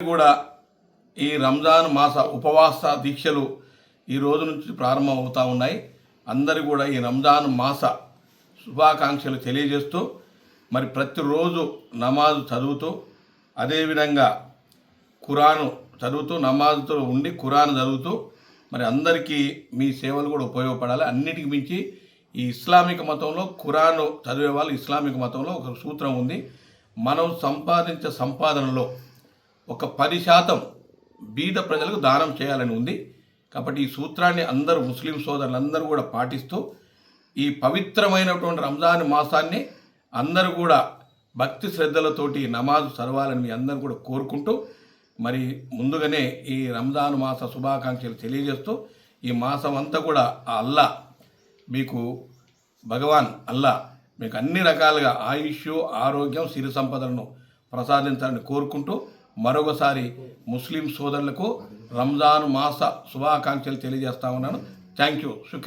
కూడా ఈ రంజాన్ మాస ఉపవాస దీక్షలు ఈ రోజు నుంచి ప్రారంభం అవుతూ ఉన్నాయి. అందరూ కూడా ఈ రంజాన్ మాస శుభాకాంక్షలు తెలియజేస్తూ మరి ప్రతిరోజు నమాజు చదువుతూ అదేవిధంగా ఖురాను చదువుతూ నమాజుతో ఉండి ఖురాన్ చదువుతూ మరి అందరికీ మీ సేవలు కూడా ఉపయోగపడాలి. అన్నిటికి మించి ఈ ఇస్లామిక మతంలో ఖురాను చదివే వాళ్ళు ఇస్లామిక మతంలో ఒక సూత్రం ఉంది. మనం సంపాదించే సంపాదనలో ఒక పది శాతం బీద ప్రజలకు దానం చేయాలని ఉంది. కాబట్టి ఈ సూత్రాన్ని అందరూ ముస్లిం సోదరులందరూ కూడా పాటిస్తూ ఈ పవిత్రమైనటువంటి రంజాన్ మాసాన్ని అందరూ కూడా భక్తి శ్రద్ధలతోటి నమాజు చదవాలని మీ అందరూ కూడా కోరుకుంటూ మరి ముందుగానే ఈ రంజాన్ మాస శుభాకాంక్షలు తెలియజేస్తూ ఈ మాసం అంతా కూడా ఆ అల్లా మీకు భగవాన్ అల్లా మీకు అన్ని రకాలుగా ఆయుష్ ఆరోగ్యం సిరి సంపదలను ప్రసాదించాలని కోరుకుంటూ మరొకసారి ముస్లిం సోదరులకు రంజాన్ మాస శుభాకాంక్షలు తెలియజేస్తా ఉన్నాను. Thank you శుక్రియా.